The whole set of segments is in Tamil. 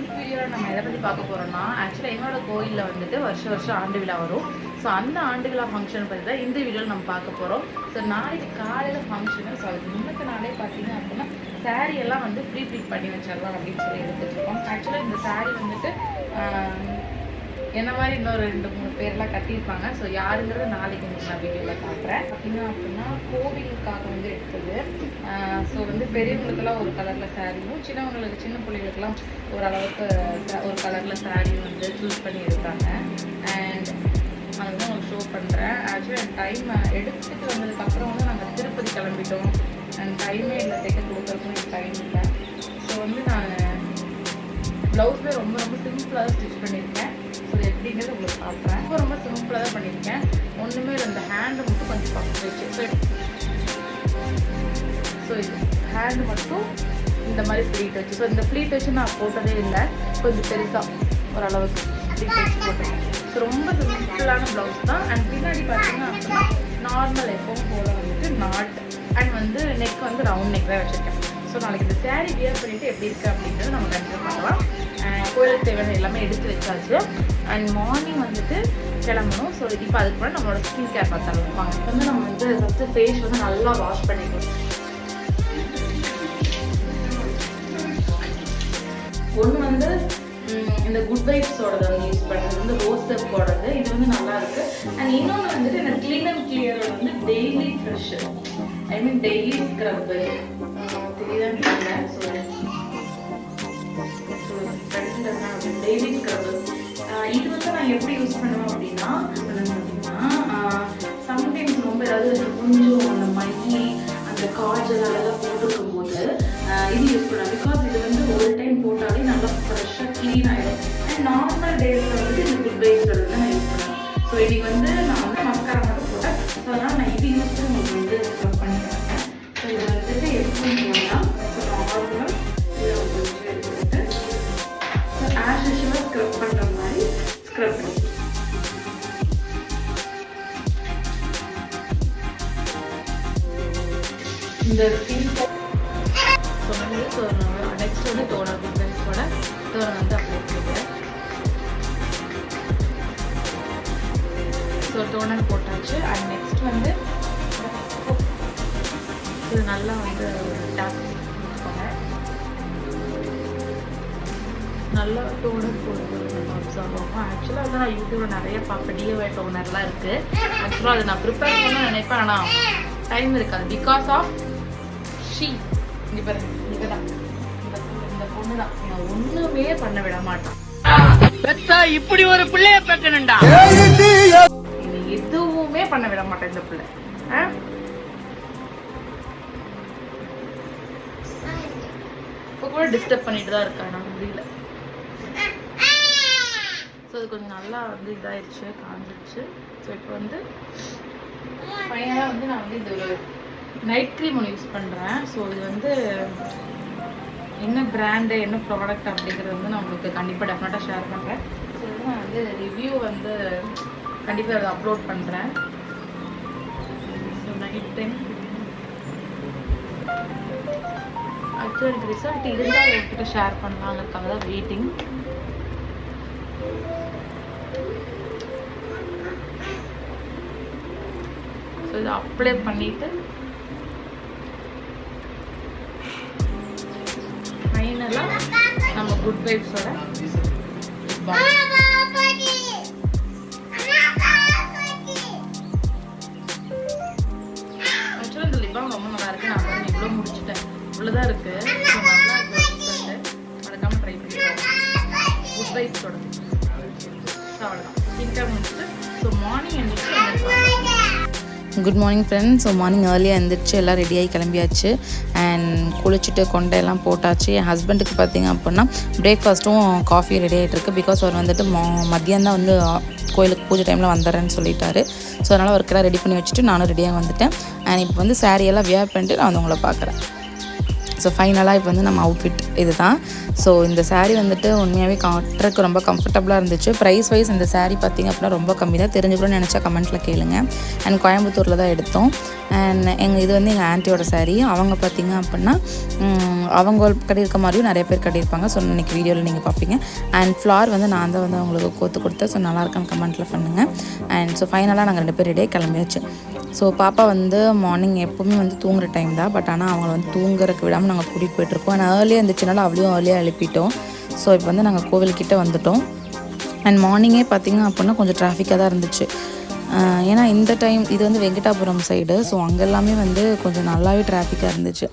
இந்த வீடியோவில் நம்ம எதை பற்றி பார்க்க போகிறோம்னா ஆக்சுவலாக என்னோட கோயிலில் வந்துட்டு வருஷம் வருஷம் ஆண்டு விழா வரும். ஸோ அந்த ஆண்டு விழா ஃபங்க்ஷன் பற்றி தான் இந்த வீடியோவில் நம்ம பார்க்க போகிறோம் ஸோ நாளைக்கு காலையில் ஃபங்க்ஷனு ஸோ அதுக்கு முன்னத்து நாளே பார்த்தீங்க அப்படின்னா saree எல்லாம் வந்து ப்ரீ ப்ரீட் பண்ணி வச்சிடலாம் அப்படின்னு சொல்லி எடுத்து ஆக்சுவலாக இந்த saree வந்துட்டு என்ன மாதிரி இன்னொரு ரெண்டு மூணு பேர்லாம் கட்டியிருப்பாங்க. ஸோ யாருங்கிறது நாளைக்கு நான் வீடியோவில் பார்க்குறேன். பார்த்தீங்க அப்படின்னா கோவில் எடுத்தது ஸோ வந்து பெரியவங்களுக்கெல்லாம் ஒரு கலரில் சாரியும் சின்னவங்களுக்கு சின்ன பிள்ளைகளுக்கெல்லாம் ஓரளவுக்கு ஒரு கலரில் சாரியும் வந்து சூஸ் பண்ணியிருக்காங்க அண்ட் அது வந்து உங்களுக்கு ஷோ பண்ணுறேன் ஆக்சுவலாக டைம் எடுத்துட்டு வந்ததுக்கப்புறம் வந்து நாங்கள் திருப்பதி கிளம்பிட்டோம். அண்ட் டைமே இல்லை தைக்க கொடுக்குறதுக்கும் எனக்கு டைம் இல்லை. ஸோ வந்து நான் ப்ளவுஸில் ரொம்ப ரொம்ப சிம்பிளாக தான் ஸ்டிச் பண்ணியிருக்கேன். ஸோ எப்படிங்கிறது உங்களுக்கு பார்க்குறேன் ரொம்ப ரொம்ப சிம்பிளாக தான் பண்ணியிருக்கேன். ஒன்றுமே இல்லை இந்த ஹேண்டு மட்டும் கொஞ்சம் பக்கம் வச்சு ஸோ ஹேண்ட் இது மட்டும் இந்த மாதிரி ஃப்ளீட் வச்சு. ஸோ இந்த ஃப்ளீட் வச்சு நான் போட்டதே இல்லை. கொஞ்சம் பெருசாக ஓரளவுக்கு ஃப்ளீட் வச்சு போட்டேன். ஸோ ரொம்ப சிம்பிளான ப்ளவுஸ் தான். அண்ட் பின்னாடி பார்த்தீங்கன்னா அப்படின்னா நார்மல் எப்பவும் போல வந்துட்டு நாட் அண்ட் வந்து நெக் வந்து ரவுண்ட் நெக் தான் வச்சுருக்கேன். ஸோ நாளைக்கு இந்த சேரீ வியர் பண்ணிவிட்டு எப்படி இருக்குது அப்படின்றத நம்ம கண்டிப்பாக பார்க்கலாம். கோயிலுக்கு தேவையான எல்லாமே எடுத்து வச்சாச்சு. அண்ட் மார்னிங் வந்துட்டு கிளம்பணும். ஸோ இப்போ அதுக்கு முன்னாடி நம்மளோட ஸ்கின் கேர் பார்த்தாலும் வாங்க இப்போ வந்து நம்ம வந்து ஃபஸ்ட்டு ஃபேஸ் வந்து நல்லா வாஷ் பண்ணிக்கணும். ஒன்று வந்து இந்த குட் வைப்ஸோடது வந்து யூஸ் பண்ணுறது வந்து ரோஸ் போடுறது இது வந்து நல்லா இருக்கு. அண்ட் இன்னொன்று வந்துட்டு இந்த க்ளீன் அண்ட் கிளியர் வந்து daily fresh I mean daily scrub தெரியுதான்னு தெரியல. ஸோ டெய்லி ஸ்க்ரப்பு இது வந்து நான் எப்படி யூஸ் பண்ணுவேன் அப்படின்னா சம்டைம்ஸ் ரொம்ப ஏதாவது கொஞ்சம் அந்த மணி அந்த காஜல் அதெல்லாம் போட்டுருக்கும் போது இது யூஸ் பண்ணுவேன் பிகாஸ் இது வந்து ஒரு டைம் போட்டாலே நல்லா ஃப்ரெஷ்ஷாக க்ளீன் ஆகிடும் அண்ட் நார்மல் டேஸில் வந்து இது குட் வைப்ஸோட நான் யூஸ் பண்ணுவேன் ஸோ இன்னைக்கு வந்து இந்த ஸ்கின் சொன்னது ஸோ நெக்ஸ்ட் வந்து டோனர் பிக்மெண்ட்ஸோட டோனர் வந்து அப்ளை பண்ணிக்கிறேன் ஸோ டோனர் போட்டாச்சு. அண்ட் நெக்ஸ்ட் வந்து இது நல்லா வந்து டேப் பண்ணிக்கோங்க நல்லா டோனர் போடுறது நல்லா அப்சர்வ் ஆகும். ஆக்சுவலாக வந்து நான் யூடியூப்பில் நிறைய பார்ப்பேன் டிஏஒய் டோனர்லாம் இருக்குது ஆக்சுவலாக அதை நான் ப்ரிப்பேர் பண்ண நினைப்பேன். ஆனால் டைம் இருக்காது. Because of she. இங்கே பாருங்க இங்கே தான். இந்த பொண்ணு- இந்த பொண்ணு தான் நான் ஒன்றுமே பண்ண விட மாட்டான் பெத்தா இப்படி ஒரு பிள்ளைய எதுவுமே பண்ண விட மாட்டேன் இந்த பிள்ளை. ஆ? இப்போ கூட டிஸ்டர்ப் பண்ணிட்டு தான் இருக்கா நான் முடியல. ஸோ அது கொஞ்சம் நல்லா வந்து இதாயிடுச்சு காஞ்சிடுச்சு ஸோ இப்போ வந்து ஃபைனலாக வந்து நான் வந்து இது ஒரு நைட் க்ரீம் ஒன்று யூஸ் பண்ணுறேன் ஸோ இது வந்து என்ன பிராண்டு என்ன ப்ராடக்ட் அப்படிங்கிறது வந்து நான் உங்களுக்கு கண்டிப்பாக டெஃபினட்டாக ஷேர் பண்ணுறேன் ஸோ இது நான் வந்து ரிவ்யூ வந்து கண்டிப்பாக அதை அப்லோட் பண்ணுறேன் ஸோ நைட் டைம் ஆக்சுவலாக எனக்கு ரிசல்ட் இருந்தால் உங்ககிட்ட ஷேர் பண்ணலாங்கிறதுக்காக தான் வெயிட்டிங் ஸோ இதை அப்ளை பண்ணிவிட்டு ஃபைனலாக நம்ம குட் வைப்ஸோட ஆக்சுவலாக இந்த லிப்பாம் ரொம்ப நல்லா இருக்கு. நான் வந்து இவ்வளோ முடிச்சிட்டேன். இவ்வளோதான் இருக்கு. ஸோ நல்லா இருக்கு. ரிசல்ட்டு மறக்காம ட்ரை குட் வைப்ஸோட அவ்வளோதான் ஸ்கின் முடிச்சுட்டு so morning good morning friends so morning ஏர்லியாக எழுந்திரிச்சு எல்லாம் ரெடியாகி கிளம்பியாச்சு. குளிச்சுட்டு கொண்டையெல்லாம் போட்டாச்சு. என் ஹஸ்பண்டுக்கு பார்த்தீங்க அப்படின்னா பிரேக்ஃபாஸ்ட்டும் காஃபி ரெடி ஆகிட்டுருக்கு பிகாஸ் அவர் வந்துட்டு மா மதியம் தான் வந்து கோயிலுக்கு பூஜை டைமில் வந்துடுறேன்னு சொல்லிட்டாரு. ஸோ அதனால் ஒர்க்கெல்லாம் ரெடி பண்ணி வச்சுட்டு நானும் ரெடியாக வந்துட்டேன். அண்ட் இப்போ வந்து சாரியெல்லாம் வியர் பண்ணிட்டு நான் வந்து உங்களை பார்க்குறேன் ஸோ ஃபைனலாக இப்போ வந்து நம்ம அவுட்ஃபிட் இது தான் ஸோ இந்த சாரீ வந்துட்டு உண்மையாகவே காட்டுறதுக்கு ரொம்ப கம்ஃபர்டபுளாக இருந்துச்சு. ப்ரைஸ் வைஸ் இந்த சாரீ பார்த்திங்க அப்படின்னா ரொம்ப கம்மி தான். தெரிஞ்சுக்கணும்னு நினச்சா கமெண்ட்டில் கேளுங்க. அண்ட் கோயம்புத்தூரில் தான் எடுத்தோம். அண்ட் எங்கள் இது வந்து எங்கள் ஆன்ட்டியோட saree. அவங்க பார்த்திங்க அப்படின்னா அவங்க கட்டியிருக்க மாதிரியும் நிறைய பேர் கட்டியிருப்பாங்க. ஸோ இன்றைக்கி வீடியோவில் நீங்கள் பார்ப்பீங்க. அண்ட் ஃப்ளார் வந்து நான் தான் வந்து அவங்களுக்கு கோத்து கொடுத்தேன். ஸோ நல்லா இருக்கான்னு கமெண்ட்டில் பண்ணுங்கள் அண்ட் ஸோ ஃபைனலாக நாங்கள் ரெண்டு பேர் ரெடியாக கிளம்பியாச்சு. ஸோ பாப்பா வந்து மார்னிங் எப்போவுமே வந்து தூங்குற டைம் தான். பட் ஆனால் அவங்கள வந்து தூங்குறதுக்கு விடாமல் நாங்கள் கூட்டிகிட்டு போயிட்டுருக்கோம் ஆனால் ஏர்லியாக இருந்துச்சுனால அவளையும் ஏர்லியாக எழுப்பிட்டோம். ஸோ இப்போ வந்து நாங்கள் கோவில்கிட்ட வந்துட்டோம். அண்ட் மார்னிங்கே பார்த்தீங்க அப்படின்னா கொஞ்சம் டிராஃபிக்காக தான் இருந்துச்சு. ஏன்னா இந்த டைம் இது வந்து வெங்கடாபுரம் சைடு ஸோ அங்கே எல்லாமே வந்து கொஞ்சம் நல்லாவே டிராஃபிக்காக இருந்துச்சு.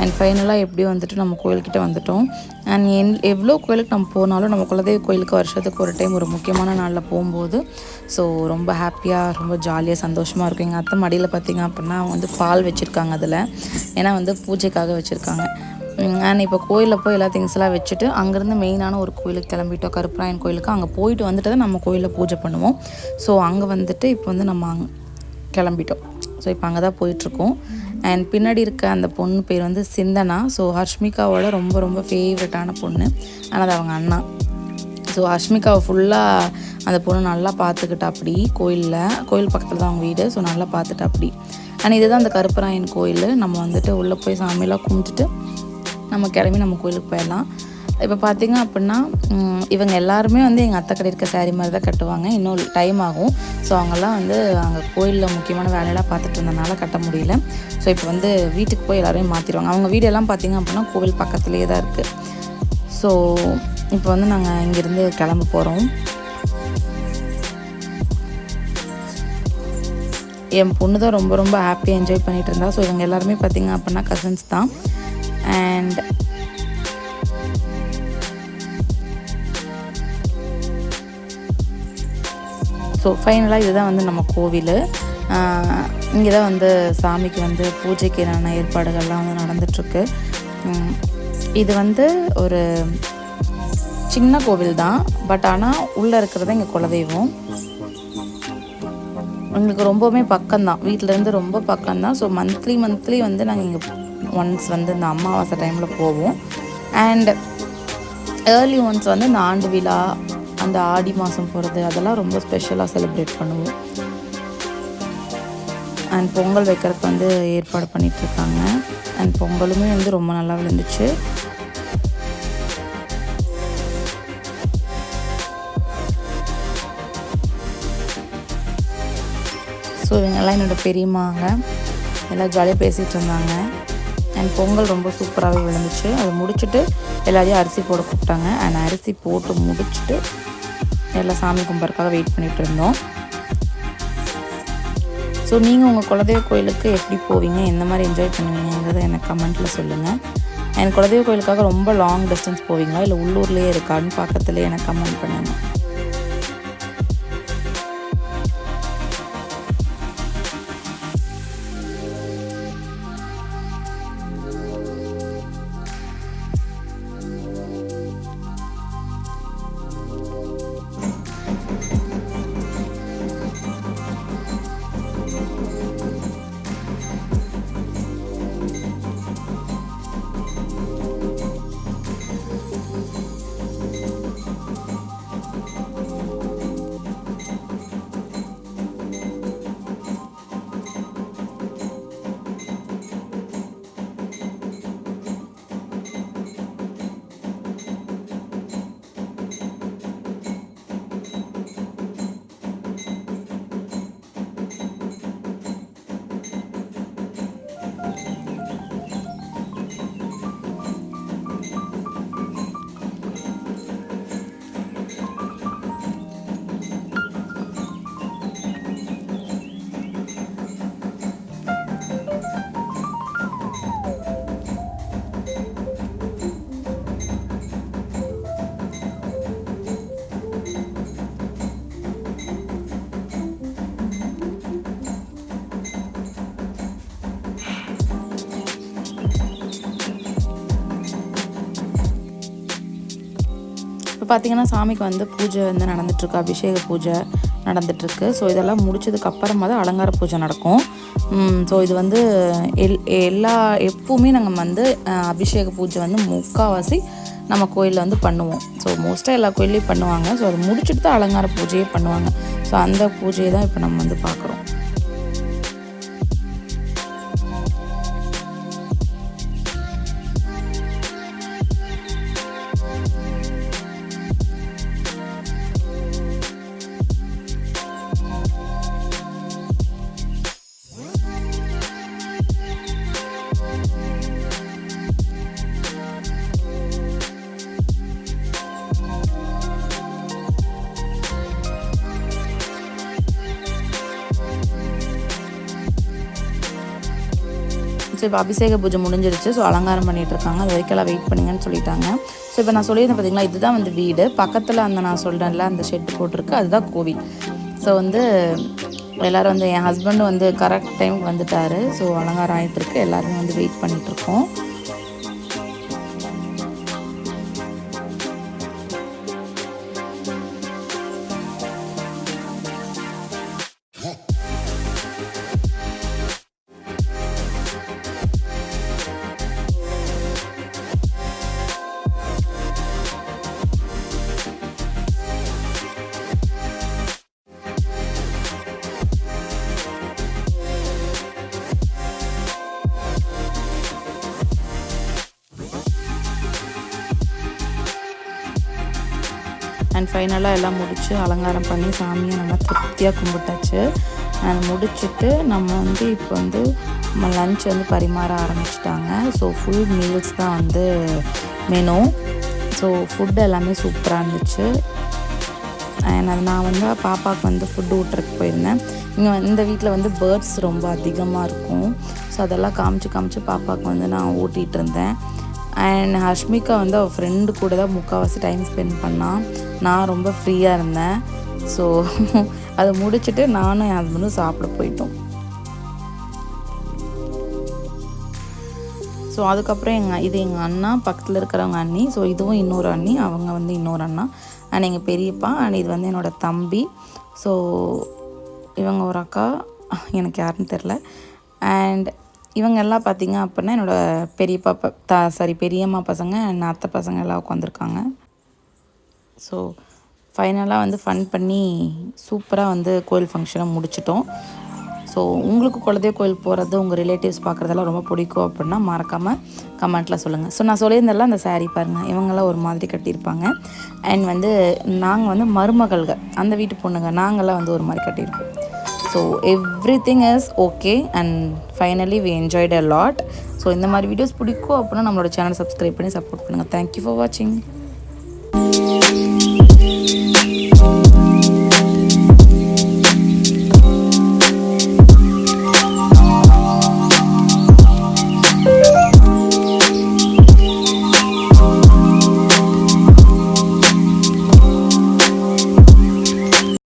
அண்ட் ஃபைனலாக எப்படியோ வந்துட்டு நம்ம கோயில்கிட்ட வந்துட்டோம். அண்ட் என் எவ்வளோ கோயிலுக்கு நம்ம போனாலும் நம்ம குலதெய்வ கோயிலுக்கு வருஷத்துக்கு ஒரு டைம் ஒரு முக்கியமான நாளில் போகும்போது ஸோ ரொம்ப ஹாப்பியாக ரொம்ப ஜாலியாக சந்தோஷமாக இருக்கும். எங்கள் அத்தை மடியில் பார்த்திங்க அப்படின்னா வந்து பால் வச்சுருக்காங்க அதில். ஏன்னா வந்து பூஜைக்காக வச்சுருக்காங்க. அண்ட் இப்போ கோயிலில் போய் எல்லா திங்ஸ்லாம் வச்சுட்டு அங்கேருந்து மெயினான ஒரு கோயிலுக்கு கிளம்பிட்டோம். கருப்பராயன் கோயிலுக்கு. அங்கே போயிட்டு வந்துட்டு தான் நம்ம கோயிலில் பூஜை பண்ணுவோம். ஸோ அங்கே வந்துட்டு இப்போ வந்து நம்ம அங் கிளம்பிட்டோம். ஸோ இப்போ அங்கே தான் போயிட்டுருக்கோம் அண்ட் பின்னாடி இருக்க அந்த பொண்ணு பேர் வந்து சிந்தனா. ஸோ ஹர்ஷ்மிகாவோட ரொம்ப ரொம்ப ஃபேவரட்டான பொண்ணு. ஆனால் அது அவங்க அண்ணா. ஸோ ஹர்ஷ்மிகாவை ஃபுல்லாக அந்த பொண்ணு நல்லா பார்த்துக்கிட்டா அப்படி கோயிலில். கோயில் பக்கத்தில் தான் அவங்க வீடு. ஸோ நல்லா பார்த்துட்டா அப்படி. அண்ட் இதுதான் அந்த கருப்பராயன் கோயில். நம்ம வந்துட்டு உள்ளே போய் சாமியெல்லாம் கும்பிட்டுட்டு நம்ம கிளம்பி நம்ம கோயிலுக்கு போயிடலாம். இப்போ பார்த்தீங்க அப்படின்னா இவங்க எல்லாருமே வந்து எங்கள் அத்தை கடை இருக்க saree மாதிரி தான் கட்டுவாங்க. இன்னும் டைம் ஆகும். ஸோ அவங்கெல்லாம் வந்து அங்கே கோயிலில் முக்கியமான வேலையெல்லாம் பார்த்துட்டு இருந்தனால கட்ட முடியல. ஸோ இப்போ வந்து வீட்டுக்கு போய் எல்லாரையும் மாற்றிடுவாங்க அவங்க வீடெல்லாம் பார்த்தீங்க அப்படின்னா கோவில் பக்கத்துலேயே தான் இருக்குது ஸோ இப்போ வந்து நாங்கள் இங்கேருந்து கிளம்ப போகிறோம் என் பொண்ணு தான் ரொம்ப ரொம்ப ஹாப்பியாக என்ஜாய் பண்ணிகிட்டு இருந்தா. ஸோ இவங்க எல்லாருமே பார்த்தீங்க அப்படின்னா கசின்ஸ் தான். அண்ட் ஸோ ஃபைனலாக இதுதான் வந்து நம்ம கோவில். இங்கே தான் வந்து சாமிக்கு வந்து பூஜைக்கான ஏற்பாடுகள்லாம் வந்து நடந்துட்டுருக்கு. இது வந்து ஒரு சின்ன கோவில் தான் பட் ஆனால் உள்ளே இருக்கிறது இங்கே குலதெய்வம். எங்களுக்கு ரொம்பவுமே பக்கம்தான். வீட்டிலேருந்து ரொம்ப பக்கம்தான். ஸோ மந்த்லி மந்த்லி வந்து நாங்கள் இங்கே ஒன்ஸ் வந்து இந்த அமாவாசை டைமில் போவோம். அண்ட் ஏர்லி ஒன்ஸ் வந்து இந்த ஆண்டு விழா அந்த ஆடி மாதம் போகிறது அதெல்லாம் ரொம்ப ஸ்பெஷலாக செலிப்ரேட் பண்ணுவோம். அண்ட் பொங்கல் வைக்கிறதுக்கு வந்து ஏற்பாடு பண்ணிகிட்ருக்காங்க இருக்காங்க. அண்ட் பொங்கலுமே வந்து ரொம்ப நல்லா விழுந்துச்சு. ஸோ இவங்கெல்லாம் என்னோட பெரியம்மாங்க. எல்லாம் ஜாலியாக பேசிகிட்டு இருந்தாங்க. அண்ட் பொங்கல் ரொம்ப சூப்பராகவே விழுந்துச்சு. அதை முடிச்சுட்டு எல்லாரையும் அரிசி போட கூப்பிட்டாங்க. அண்ட் அரிசி போட்டு முடிச்சுட்டு எல்லாம் சாமி கும்பிட்றதுக்காக வெயிட் பண்ணிட்டு இருந்தோம். ஸோ நீங்கள் உங்கள் குலதெய்வ கோயிலுக்கு எப்படி போவீங்க? எந்த மாதிரி என்ஜாய் பண்ணுவீங்கிறத எனக்கு கமெண்ட்டில் சொல்லுங்கள் எனக்கு குலதெய்வ கோயிலுக்காக ரொம்ப லாங் டிஸ்டன்ஸ் போவீங்களா? இல்லை உள்ளூர்லேயே இருக்கான்னு பக்கத்துலேயே எனக்கு கமெண்ட் பண்ணுங்கள் பார்த்தீங்கன்னா சாமிக்கு வந்து பூஜை வந்து நடந்துட்டுருக்கு அபிஷேக பூஜை நடந்துட்டுருக்கு. ஸோ இதெல்லாம் முடிச்சதுக்கப்புறமா தான் அலங்கார பூஜை நடக்கும். ஸோ இது வந்து எல் எல்லா எப்பவுமே நாங்கள் வந்து அபிஷேக பூஜை வந்து முக்கால்வாசி நம்ம கோயிலில் வந்து பண்ணுவோம். ஸோ மோஸ்ட்டாக எல்லா கோயில்லையும் பண்ணுவாங்க. ஸோ அது முடிச்சுட்டு தான் அலங்கார பூஜையே பண்ணுவாங்க. ஸோ அந்த பூஜையை தான் இப்போ நம்ம வந்து பார்க்குறோம் ஸோ இப்போ அபிஷேக பூஜை முடிஞ்சிருச்சு. ஸோ அலங்காரம் பண்ணிகிட்ருக்காங்க அது வரைக்கும் எல்லாம் வெயிட் பண்ணுங்கன்னு சொல்லிட்டாங்க. ஸோ இப்போ நான் சொல்லியிருந்தேன் பார்த்தீங்களா இதுதான் வந்து வீடு. பக்கத்தில் அந்த நான் சொல்கிறேன்ல அந்த ஷெட் போட்டிருக்கு. அதுதான் கோவில். ஸோ வந்து எல்லோரும் வந்து என் ஹஸ்பண்டும் வந்து கரெக்ட் டைம் வந்துட்டார். ஸோ அலங்காரம் ஆகிட்டுருக்கு எல்லோருமே எல்லாருமே வந்து வெயிட் பண்ணிகிட்ருக்கோம் ஃபைனலாக எல்லாம் முடித்து அலங்காரம் பண்ணி சாமியை நல்லா திருப்தியாக கும்பிட்டாச்சு. அதை முடிச்சுட்டு நம்ம வந்து இப்போ வந்து நம்ம லன்ச் வந்து பரிமாற ஆரம்பிச்சிட்டாங்க. ஸோ ஃபுல் மீல்ஸ் தான் வந்து மெனு ஸோ ஃபுட் எல்லாமே சூப்பராக இருந்துச்சு. அண்ட் அது நான் வந்து பாப்பாவுக்கு வந்து ஃபுட்டு ஊட்டுறதுக்கு போயிருந்தேன். இங்கே இந்த வீட்டில் வந்து பேர்ட்ஸ் ரொம்ப அதிகமாக இருக்கும். ஸோ அதெல்லாம் காமிச்சு காமிச்சு பாப்பாவுக்கு வந்து நான் ஊட்டிகிட்டு இருந்தேன். அண்ட் ஹஷ்மிகா வந்து அவள் ஃப்ரெண்டு கூட தான் முக்கால்வாசி டைம் ஸ்பெண்ட் பண்ணான் நான் ரொம்ப ஃப்ரீயாக இருந்தேன். ஸோ அதை முடிச்சுட்டு நானும் என் ஹஸ்பண்டும் சாப்பிட போயிட்டோம். ஸோ அதுக்கப்புறம் எங்கள் இது எங்கள் அண்ணா பக்கத்தில் இருக்கிறவங்க அண்ணி ஸோ இதுவும் இன்னொரு அண்ணி அவங்க வந்து இன்னொரு அண்ணா அண்ட் எங்கள் பெரியப்பா அண்ட் இது வந்து என்னோடய தம்பி. ஸோ இவங்க ஒரு அக்கா எனக்கு யாருன்னு தெரில அண்ட் இவங்கெல்லாம் பார்த்திங்க அப்படின்னா என்னோடய பெரியப்பா ப த சாரி பெரியம்மா பசங்க என் அத்தை பசங்க எல்லாம் உட்காந்துருக்காங்க. ஸோ ஃபைனலாக வந்து ஃபன் பண்ணி சூப்பராக வந்து கோயில் ஃபங்க்ஷனை முடிச்சிட்டோம். ஸோ உங்களுக்கு குலதெய்வ கோயில் போகிறது உங்கள் ரிலேட்டிவ்ஸ் பார்க்குறதெல்லாம் ரொம்ப பிடிக்கும் அப்படின்னா மறக்காமல் கமெண்ட்டில் சொல்லுங்கள் ஸோ நான் சொல்லியிருந்தெல்லாம் அந்த சாரீ பாருங்கள் இவங்கெல்லாம் ஒரு மாதிரி கட்டியிருப்பாங்க. அண்ட் வந்து நாங்கள் வந்து மருமகள்கள் அந்த வீட்டு பொண்ணுங்க நாங்கள்லாம் வந்து ஒரு மாதிரி கட்டியிருக்கோம். So everything is okay and finally we enjoyed a lot so இந்த மாதிரி வீடியோஸ் பிடிக்கும் அப்படின்னா நம்மளோட சேனல் சப்ஸ்கிரைப் பண்ணி சப்போர்ட் பண்ணுங்கள் தேங்க்யூ ஃபார் வாட்சிங்